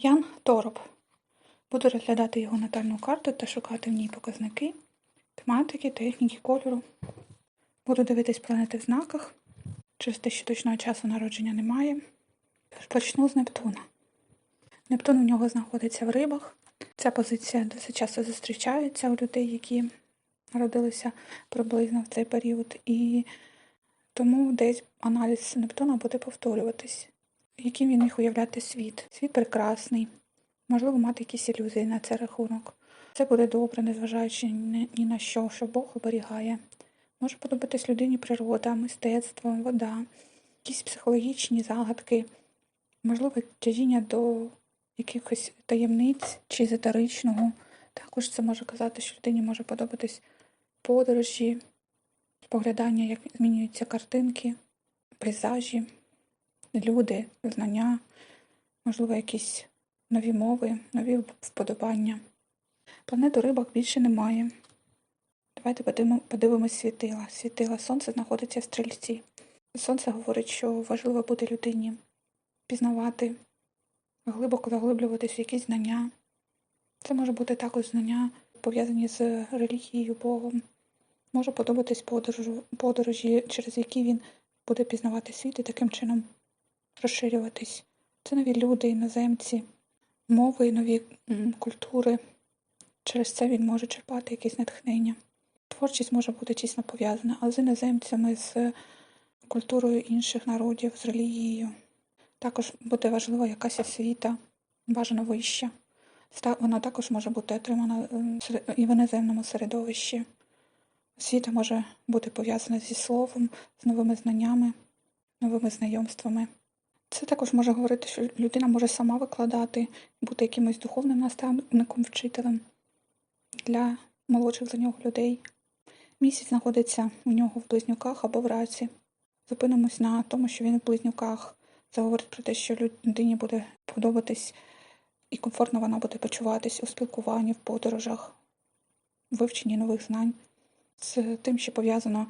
Ян Тороп. Буду розглядати його натальну карту та шукати в ній показники, тематики, техніки, кольору. Буду дивитись планети в знаках. Через те, що точного часу народження немає. Тож почну з Нептуна. Нептун у нього знаходиться в рибах. Ця позиція досить часто зустрічається у людей, які народилися приблизно в цей період. І тому десь аналіз Нептуна буде повторюватись. Яким він міг уявляти світ? Світ прекрасний, можливо, мати якісь ілюзії на цей рахунок. Це буде добре, незважаючи ні на що, що Бог оберігає. Може подобатись людині природа, мистецтво, вода, якісь психологічні загадки, можливо, тяжіння до якихось таємниць чи езотеричного. Також це може казати, що людині може подобатись подорожі, споглядання, як змінюються картинки, пейзажі, люди, знання, можливо, якісь нові мови, нові вподобання. Планету рибок більше немає. Давайте подивимось світила. Світила сонце знаходиться в стрільці. Сонце говорить, що важливо бути людині, пізнавати, глибоко заглиблюватись в якісь знання. Це може бути також знання, пов'язані з релігією, Богом. Може подобатись подорожі, через які він буде пізнавати світ і таким чином розширюватись. Це нові люди, іноземці, мови, нові культури. Через це він може черпати якесь натхнення. Творчість може бути тісно пов'язана, а з іноземцями, з культурою інших народів, з релігією. Також буде важлива якась освіта, бажано вища. Вона також може бути отримана і в іноземному середовищі. Освіта може бути пов'язана зі словом, з новими знаннями, новими знайомствами. Це також може говорити, що людина може сама викладати, бути якимось духовним наставником, вчителем для молодших за нього людей. Місяць знаходиться у нього в близнюках або в раці. Зупинимось на тому, що він в близнюках. Це говорить про те, що людині буде подобатись і комфортно вона буде почуватись у спілкуванні, в подорожах, в вивченні нових знань, з тим, що пов'язано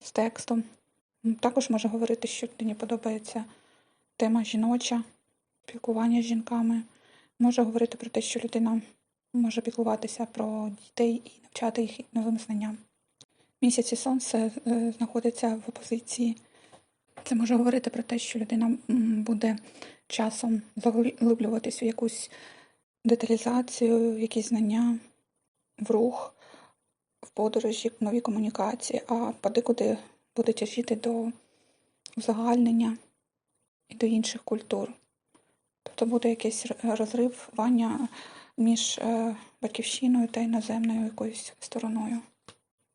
з текстом. Також може говорити, що людині подобається тема жіноча, спілкування з жінками. Може говорити про те, що людина може піклуватися про дітей і навчати їх новим знанням. Місяць і сонце е, знаходиться в опозиції. Це може говорити про те, що людина буде часом заглиблюватись в якусь деталізацію, якісь знання, в рух, в подорожі, в нові комунікації, а подекуди буде тяжіти до узагальнення і до інших культур. Тобто буде якийсь розривання між е, батьківщиною та іноземною якоюсь стороною.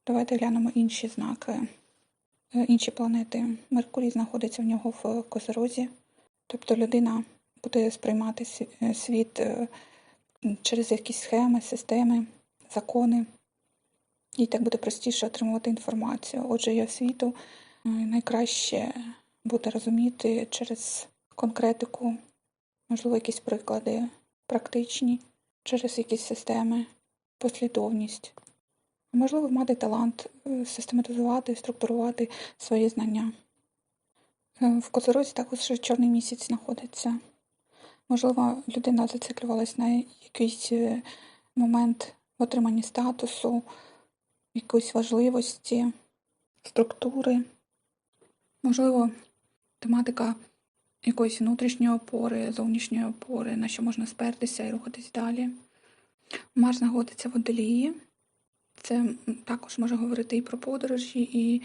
Давайте глянемо інші знаки, е, інші планети. Меркурій знаходиться в нього в Козерозі, тобто людина буде сприймати е, світ через якісь схеми, системи, закони. Їй так буде простіше отримувати інформацію. Отже, її освіту найкраще буде розуміти через конкретику, можливо, якісь приклади практичні, через якісь системи, послідовність. Можливо, мати талант е, систематизувати, структурувати свої знання. Е, в Козорозі також чорний місяць знаходиться. Можливо, людина зациклювалась на якийсь е, момент в отриманні статусу, якоїсь важливості, структури. Можливо, тематика якоїсь внутрішньої опори, зовнішньої опори, на що можна спертися і рухатись далі. Марс знаходиться в водолії. Це також може говорити і про подорожі, і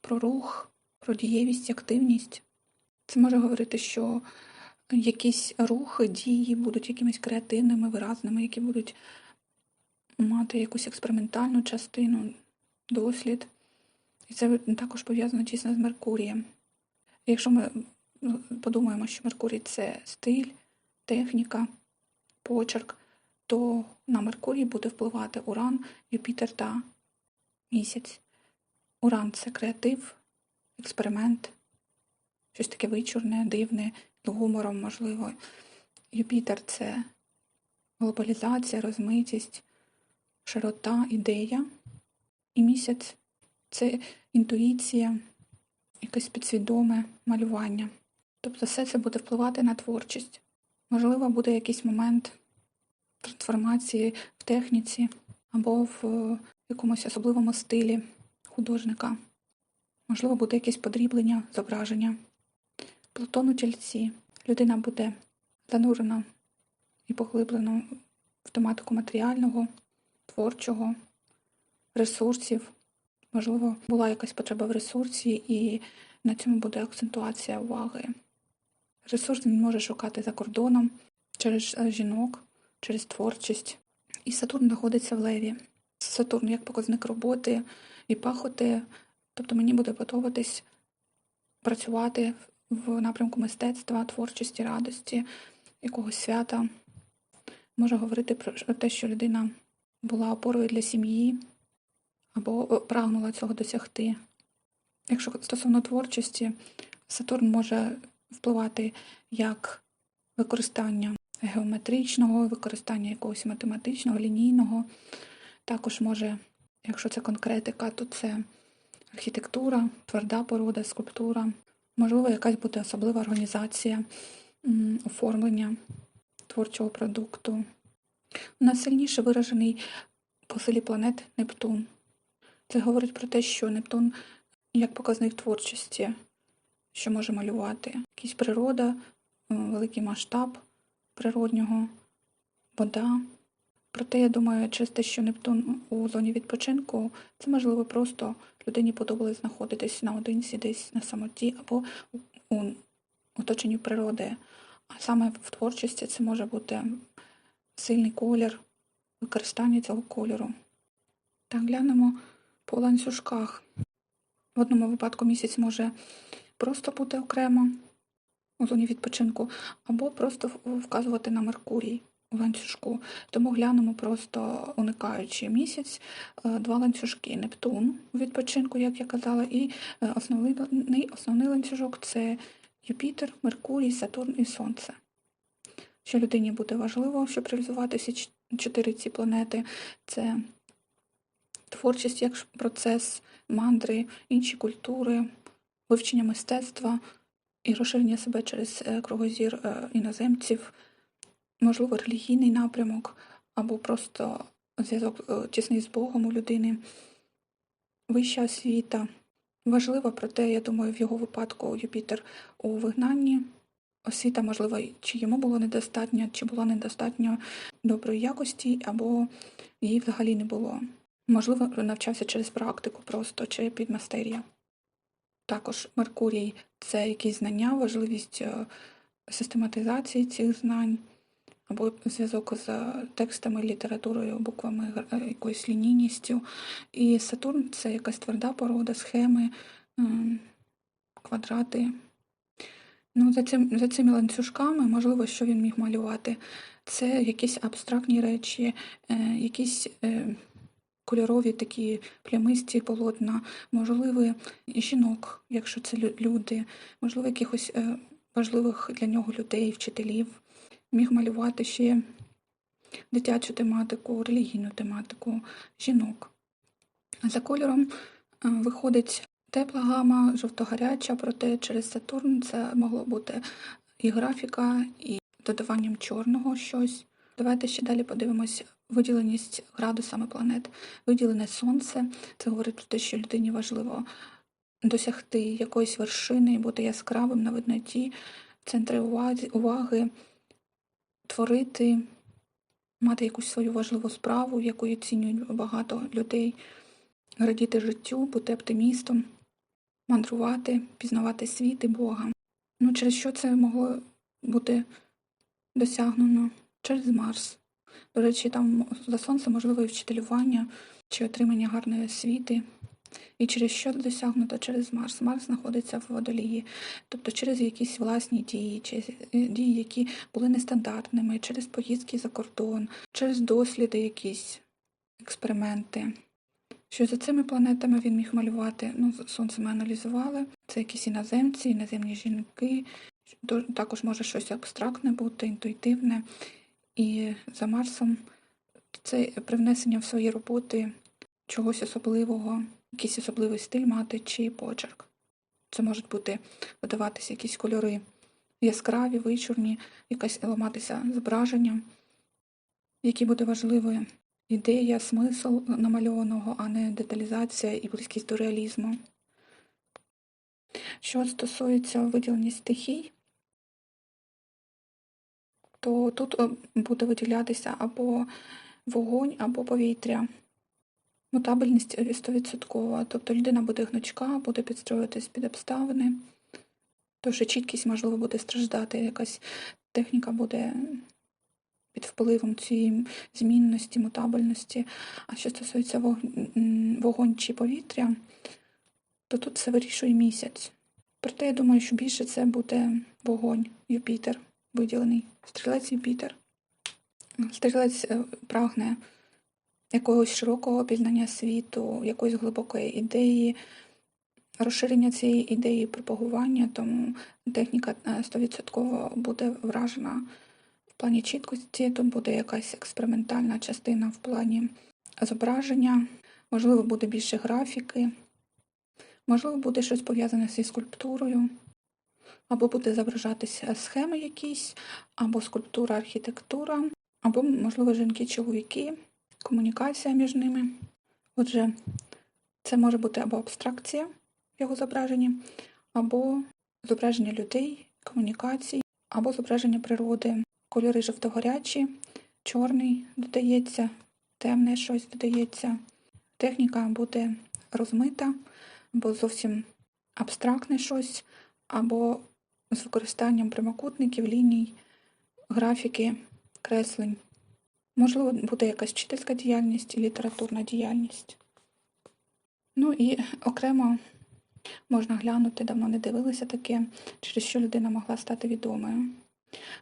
про рух, про дієвість, активність. Це може говорити, що якісь рухи, дії будуть якимись креативними, виразними, які будуть мати якусь експериментальну частину, дослід. І це також пов'язано тісно з Меркурієм. Якщо ми ну, подумаємо, що Меркурій це стиль, техніка, почерк, то на Меркурій буде впливати Уран, Юпітер та місяць. Уран це креатив, експеримент, щось таке вичурне, дивне, з гумором, можливо. Юпітер це глобалізація, розмитість, широта, ідея. І місяць це інтуїція, якесь підсвідоме малювання. Тобто все це буде впливати на творчість. Можливо, буде якийсь момент трансформації в техніці або в е, якомусь особливому стилі художника. Можливо, буде якесь подріблення зображення. Плутон у тільці. Людина буде занурена і поглиблена в тематику матеріального, творчого, ресурсів. Можливо, була якась потреба в ресурсі, і на цьому буде акцентуація уваги. Ресурс він може шукати за кордоном, через е, жінок, через творчість. І Сатурн знаходиться в леві. Сатурн як показник роботи і пахоти. Тобто мені буде подобатись працювати в напрямку мистецтва, творчості, радості, якогось свята. Може говорити про те, що людина була опорою для сім'ї або е, прагнула цього досягти. Якщо стосовно творчості, Сатурн може впливати як використання геометричного, використання якогось математичного, лінійного. Також може, якщо це конкретика, то це архітектура, тверда порода, скульптура. Можливо, якась буде особлива організація, оформлення творчого продукту. У нас сильніше виражений по силі планет Нептун. Це говорить про те, що Нептун як показник творчості, що може малювати. Якась природа, е, великий масштаб природнього, вода. Проте, я думаю, через те, що Нептун у зоні відпочинку, це можливо просто людині подобалось знаходитись наодинці, десь на самоті або у оточенні природи. А саме в творчості це може бути сильний колір, використання цього кольору. Так, глянемо по ланцюжках. В одному випадку місяць може просто бути окремо у зоні відпочинку, або просто вказувати на Меркурій у ланцюжку. Тому глянемо просто уникаючи місяць, е, два ланцюжки. Нептун у відпочинку, як я казала, і е, основний, основний ланцюжок це Юпітер, Меркурій, Сатурн і Сонце. Що людині буде важливо, щоб реалізувати всі чотири ці планети, це творчість як процес, мандри, інші культури, вивчення мистецтва і розширення себе через е, кругозір е, іноземців, можливо, релігійний напрямок або просто зв'язок е, тісний з Богом у людини, вища освіта. Важливо, проте, я думаю, в його випадку Юпітер у вигнанні. Освіта, можливо, чи йому було недостатньо, чи було недостатньо доброї якості, або її взагалі не було. Можливо, навчався через практику просто чи підмастер'я. Також Меркурій це якісь знання, важливість е, систематизації цих знань, або зв'язок з е, текстами, літературою, буквами, е, якоюсь лінійністю. І Сатурн це якась тверда порода, схеми, ем, квадрати. Ну, за, цим, за цими ланцюжками, можливо, що він міг малювати. Це якісь абстрактні речі, е, якісь е, кольорові такі плямисті полотна, можливо, жінок, якщо це люди, можливо, якихось е, важливих для нього людей, вчителів. Міг малювати ще дитячу тематику, релігійну тематику, жінок. За кольором е, виходить тепла гама, жовто-гаряча, проте через Сатурн це могло бути і графіка, і додаванням чорного щось. Давайте ще далі подивимось виділеність градусами планет. Виділене сонце. Це говорить про те, що людині важливо досягти якоїсь вершини, бути яскравим на видноті, уваги, уваги творити, мати якусь свою важливу справу, яку оцінюють багато людей, радіти життю, бути оптимістом, мандрувати, пізнавати світ і Бога. Ну, через що це могло бути досягнено? Через Марс. До речі, там за сонце можливо і вчителювання чи отримання гарної освіти. І через що досягнуто? Через Марс. Марс знаходиться в водолії, тобто через якісь власні дії, через е, дії, які були нестандартними, через поїздки за кордон, через досліди якісь, експерименти. Що за цими планетами він міг малювати? Ну, сонце ми аналізували. Це якісь іноземці, іноземні жінки. Також може щось абстрактне бути, інтуїтивне. І за Марсом це привнесення в свої роботи чогось особливого, якийсь особливий стиль мати чи почерк. Це можуть бути видаватися якісь кольори яскраві, вичурні, якесь ламатися зображення, які буде важливою ідея, смисл намальованого, а не деталізація і близькість до реалізму. Що стосується виділення стихій, то тут е, буде виділятися або вогонь, або повітря. Мутабельність 100%, тобто людина буде гнучка, буде підстроюватись під обставини, тож чіткість, можливо, буде страждати, якась техніка буде під впливом цієї змінності, мутабельності. А що стосується вог- вогонь чи повітря, то тут все вирішує місяць. Проте я думаю, що більше це буде вогонь Юпітер виділений, стрілець Юпітер. Стрілець е, прагне якогось широкого пізнання світу, якоїсь глибокої ідеї, розширення цієї ідеї пропагування, тому техніка е, 100% буде вражена в плані чіткості. Тут буде якась експериментальна частина в плані зображення, можливо, буде більше графіки, можливо, буде щось пов'язане зі скульптурою, або буде зображатися схеми якісь, або скульптура, архітектура, або, можливо, жінки-чоловіки, комунікація між ними. Отже, це може бути або абстракція в його зображенні, або зображення людей, комунікацій, або зображення природи. Кольори жовтогорячі, чорний додається, темне щось додається. Техніка буде розмита, або зовсім абстрактне щось, або з використанням прямокутників, ліній, графіки, креслень. Можливо, буде якась вчительська діяльність і літературна діяльність. Ну і окремо можна глянути, давно не дивилися таке, через що людина могла стати відомою.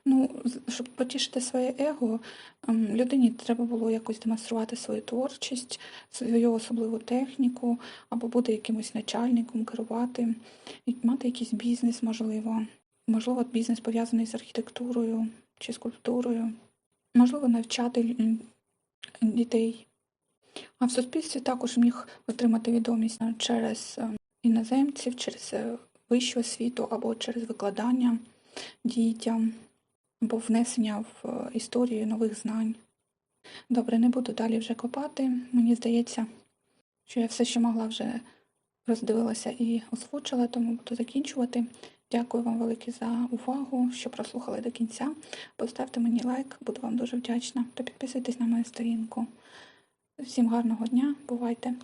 Ну, щоб потішити своє его, ем, людині треба було якось демонструвати свою творчість, свою особливу техніку, або бути якимось начальником, керувати, мати якийсь бізнес, можливо. Можливо, бізнес пов'язаний з архітектурою чи скульптурою. Можливо, навчати дітей. А в суспільстві також міг отримати відомість е, через е, іноземців, через е, вищу освіту або через викладання дітям, або внесення в е, історію нових знань. Добре, не буду далі вже копати. Мені здається, що я все, що могла, вже роздивилася і озвучила, тому буду закінчувати. Дякую вам велике за увагу, що прослухали до кінця. Поставте мені лайк, буду вам дуже вдячна. Та підписуйтесь на мою сторінку. Всім гарного дня, бувайте!